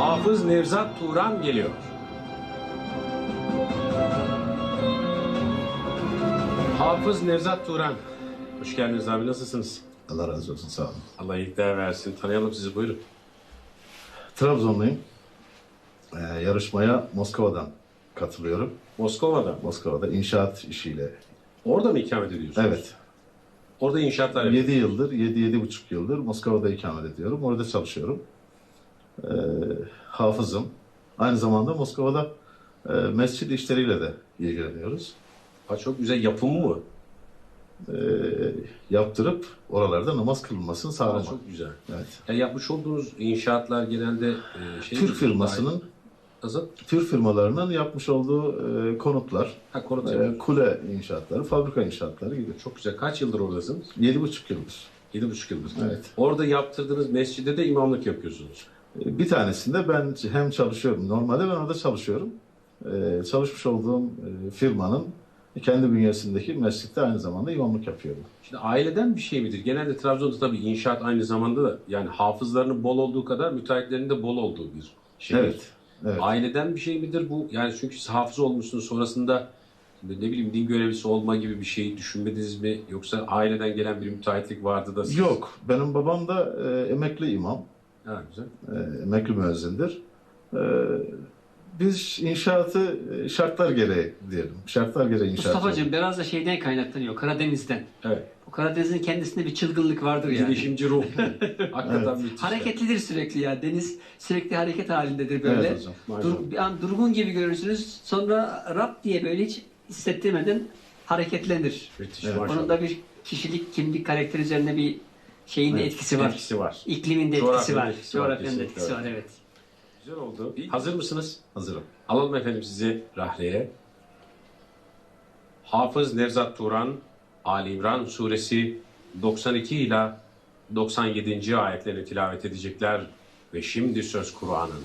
Hafız Nevzat Turan geliyor. Hafız Nevzat Turan. Hoş geldiniz abi nasılsınız? Allah razı olsun sağ olun. Allah iyilikler versin. Tanıyalım sizi buyurun. Trabzonluyum. Ee, yarışmaya Moskova'dan katılıyorum. Moskova'da. Moskova'da inşaat işiyle. Orada mı ikamet ediyorsunuz? Evet. Orada inşaatlar yapıyorsunuz. 7 yıldır, 7-7,5 yıldır Moskova'da ikamet ediyorum. Orada çalışıyorum. Ee, hafızım. Aynı zamanda Moskova'da e, mescid işleriyle de ilgileniyoruz. Ha, çok güzel yapımı mı? Ee, yaptırıp oralarda namaz kılınmasını sağlamak. çok güzel. Evet. Yani yapmış olduğunuz inşaatlar genelde e, şey Türk firmasının Nasıl? Türk firmalarının yapmış olduğu e, konutlar, Ha konut e, kule inşaatları, fabrika inşaatları gibi. Çok güzel. Kaç yıldır oradasınız? 7,5 yıldır. Yedi buçuk yıldır. Evet. Orada yaptırdığınız mescide de imamlık yapıyorsunuz. Bir tanesinde ben hem çalışıyorum, normalde ben orada çalışıyorum. Ee, çalışmış olduğum e, firmanın kendi bünyesindeki mescitte aynı zamanda imamlık yapıyorum. Şimdi aileden bir şey midir? Genelde Trabzon'da tabii inşaat aynı zamanda da yani hafızlarının bol olduğu kadar müteahhitlerin de bol olduğu bir şey. Evet, evet. Aileden bir şey midir bu? Yani çünkü hafız olmuşsunuz sonrasında ne bileyim din görevlisi olma gibi bir şey düşünmediniz mi? Yoksa aileden gelen bir müteahhitlik vardı da siz... Yok, benim babam da e, emekli imam, Ha, güzel. e, emekli müezzindir. E, biz inşaatı e, şartlar gereği diyelim. Şartlar gereği inşaat. Mustafa'cığım biraz da şeyden kaynaklanıyor. Karadeniz'den. Evet. O Karadeniz'in kendisinde bir çılgınlık vardır yani. Girişimci ruh. Hakikaten müthiş. Hareketlidir sürekli ya. Deniz sürekli hareket halindedir böyle. Evet hocam. Dur, bir an durgun gibi görürsünüz. Sonra rap diye böyle hiç hissettirmeden hareketlenir. Müthiş Evet. Onun da bir kişilik, kimlik, karakter üzerine bir şeyin de Evet, etkisi var. Etkisi var. İklimin de Coğrafyanın etkisi var. etkisi var, Coğrafyanın da kesinlikle etkisi öyle. var evet. Güzel oldu. Hazır mısınız? Hazırım. Alalım efendim sizi rahleye. Hafız Nevzat Turan, Ali İmran suresi 92 ila 97. ayetlerini tilavet edecekler ve şimdi söz Kur'an'ın.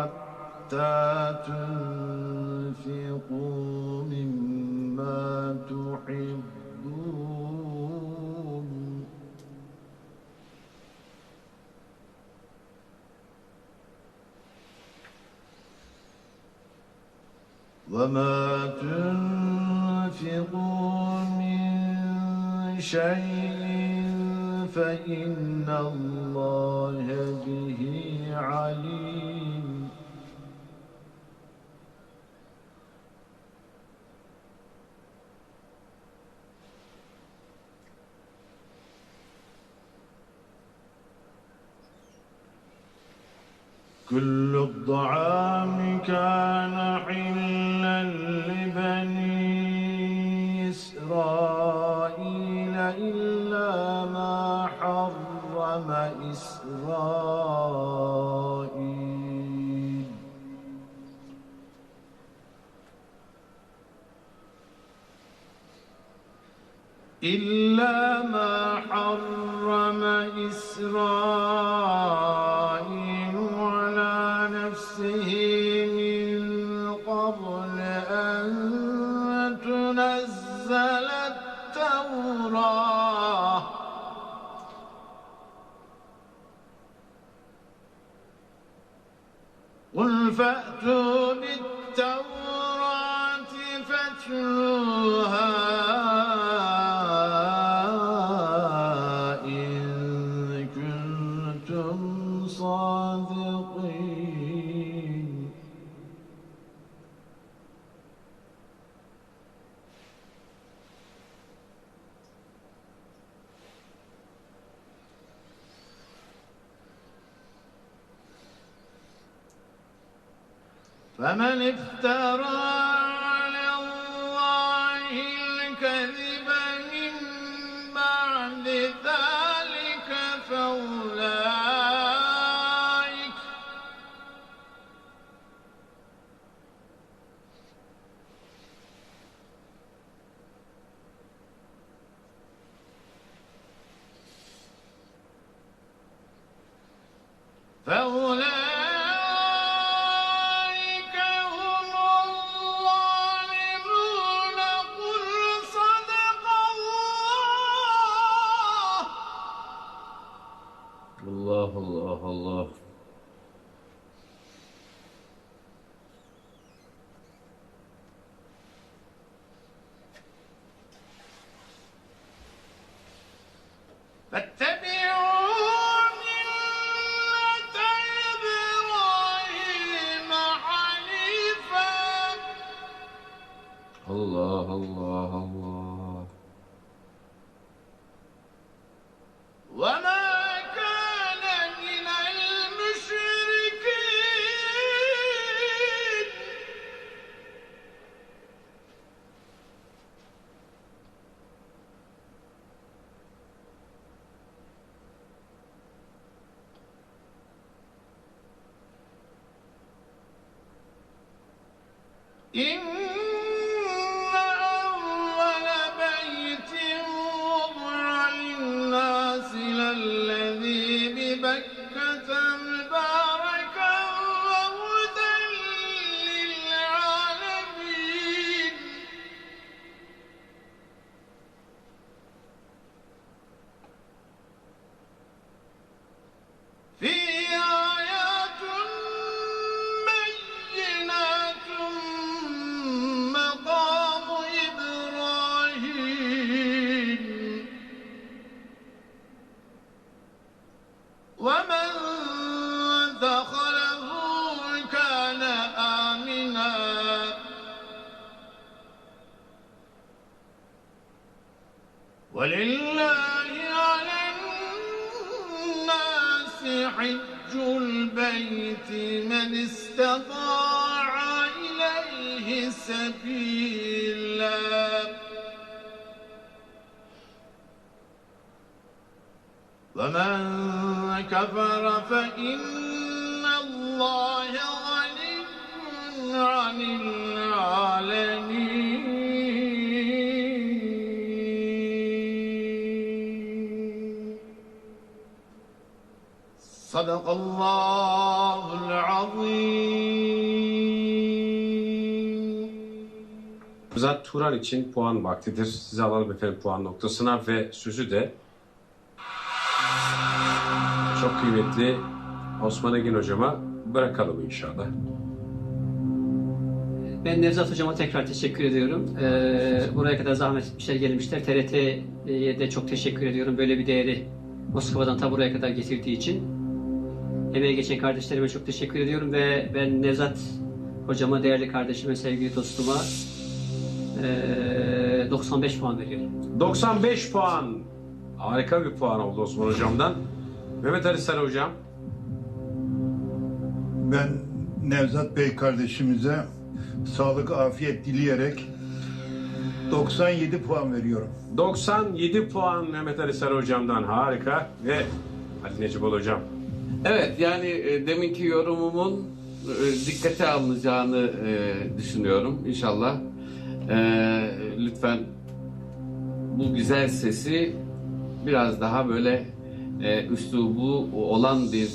حتى تنفقوا مما تحبون. وما تنفقوا من شيء فإن الله به عليم كل الطعام كان حلا لبني إسرائيل إلا ما حرم إسرائيل. إلا ما حرم إسرائيل. نفسه من قبل أن تنزل التوراة. قل فأتوا بالتوراة فاتلوها فمن افترى But then إن ولله على الناس حج البيت من استطاع إليه سبيلا. ومن كفر فإن الله غني عن العالمين. صدق الله العظيم Nevzat Turan için puan vaktidir. Size alalım efendim puan noktasına ve sözü de çok kıymetli Osman Egin hocama bırakalım inşallah. Ben Nevzat Hocama tekrar teşekkür ediyorum. Ee, buraya kadar zahmet etmişler, gelmişler. TRT'ye de çok teşekkür ediyorum. Böyle bir değeri Moskova'dan ta buraya kadar getirdiği için. Emeğe geçen kardeşlerime çok teşekkür ediyorum ve ben Nevzat Hocama, değerli kardeşime, sevgili dostuma ee, 95 puan veriyorum. 95 puan. Harika bir puan oldu Osman hocamdan. Mehmet Ali Sarı hocam. Ben Nevzat Bey kardeşimize sağlık, afiyet dileyerek 97 puan veriyorum. 97 puan Mehmet Ali Sarı hocamdan harika ve Ali Necipol hocam. Evet yani e, deminki yorumumun e, dikkate alınacağını e, düşünüyorum inşallah. E, lütfen bu güzel sesi biraz daha böyle e, üslubu olan bir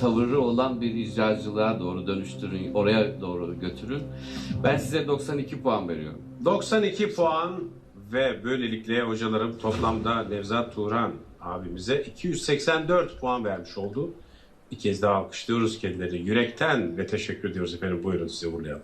tavırı olan bir icracılığa doğru dönüştürün, oraya doğru götürün. Ben size 92 puan veriyorum. 92 puan ve böylelikle hocalarım toplamda Nevzat Turan abimize 284 puan vermiş oldu. Bir kez daha alkışlıyoruz kendilerini yürekten ve teşekkür ediyoruz efendim. Buyurun size uğurlayalım.